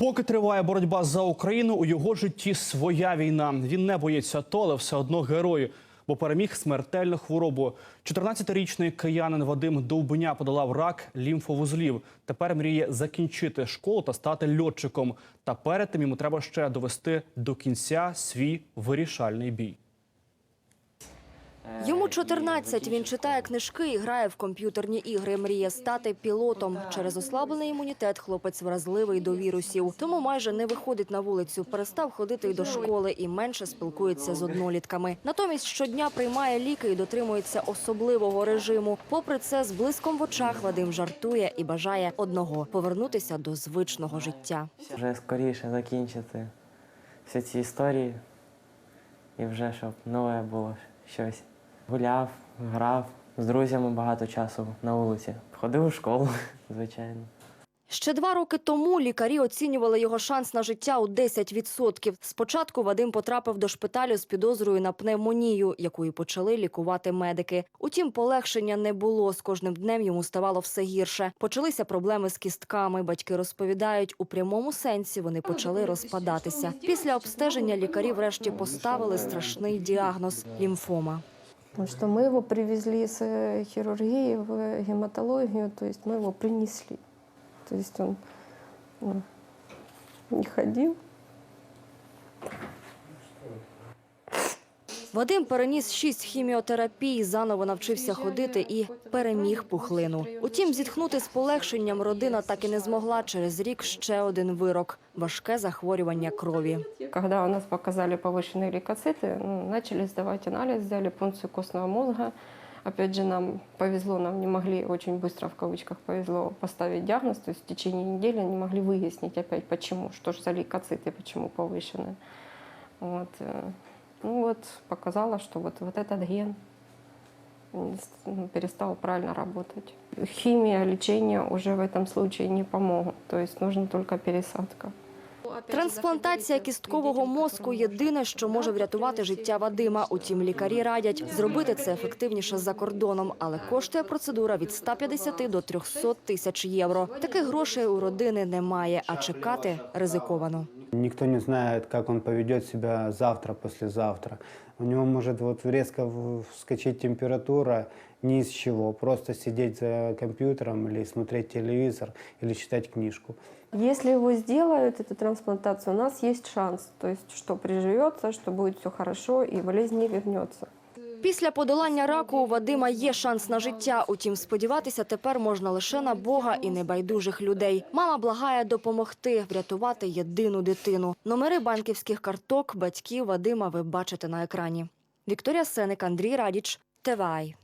Поки триває боротьба за Україну, у його житті своя війна. Він не боїться АТО, але все одно герой, бо переміг смертельну хворобу. 14-річний киянин Вадим Довбеня подолав рак лімфовузлів. Тепер мріє закінчити школу та стати льотчиком. Та перед тим йому треба ще довести до кінця свій вирішальний бій. Йому 14, він читає книжки і грає в комп'ютерні ігри. Мріє стати пілотом. Через ослаблений імунітет хлопець вразливий до вірусів. Тому майже не виходить на вулицю, перестав ходити й до школи і менше спілкується з однолітками. Натомість щодня приймає ліки і дотримується особливого режиму. Попри це, з блиском в очах Вадим жартує і бажає одного повернутися до звичного життя. Вже скоріше закінчити всі ці історії і вже щоб нове було щось. Гуляв, грав з друзями багато часу на вулиці. Ходив у школу, звичайно. Ще два роки тому лікарі оцінювали його шанс на життя у 10%. Спочатку Вадим потрапив до шпиталю з підозрою на пневмонію, яку і почали лікувати медики. Утім, полегшення не було. З кожним днем йому ставало все гірше. Почалися проблеми з кістками. Батьки розповідають, у прямому сенсі вони почали розпадатися. Після обстеження лікарі врешті поставили страшний діагноз лімфома. Потому что мы его привезли с э, хирургии в гематологию, то есть мы его принесли. То есть он ну, не ходил. Вадим переніс шість хіміотерапій, заново навчився ходити і переміг пухлину. Утім, зітхнути з полегшенням родина так і не змогла. Через рік ще один вирок – важке захворювання крові. Когда у нас показали повышенные лейкоциты, ну, начали сдавать анализ, сделали пункцию костного мозга. Опять же, нам повезло, нам не могли, очень быстро в кавычках повезло поставить диагноз, то есть в течение недели не могли выяснить опять, почему, что же за лейкоциты, почему повышенные. Вот. э, Ну вот, показало, что вот, вот этот ген м, с- ну, перестал правильно работать. Химия, лечение уже в этом случае не помогут, то есть нужна только пересадка. Трансплантація кісткового мозку – єдине, що може врятувати життя Вадима. Утім, лікарі радять зробити це ефективніше за кордоном, але коштує процедура від 150 до 300 тисяч євро. Таких грошей у родини немає, а чекати ризиковано. Никто не знает, как он поведет себя завтра, послезавтра. У него может вот резко вскочить температура ни из чего. Просто сидеть за компьютером или смотреть телевизор или читать книжку. Если его сделают, эту трансплантацию, у нас есть шанс, то есть что приживется, что будет все хорошо и болезнь не вернется. Після подолання раку у Вадима є шанс на життя. Утім, сподіватися тепер можна лише на Бога і небайдужих людей. Мама благає допомогти врятувати єдину дитину. Номери банківських карток батьків Вадима ви бачите на екрані. Вікторія Сеник, Андрій Радіч, ТВАЙ.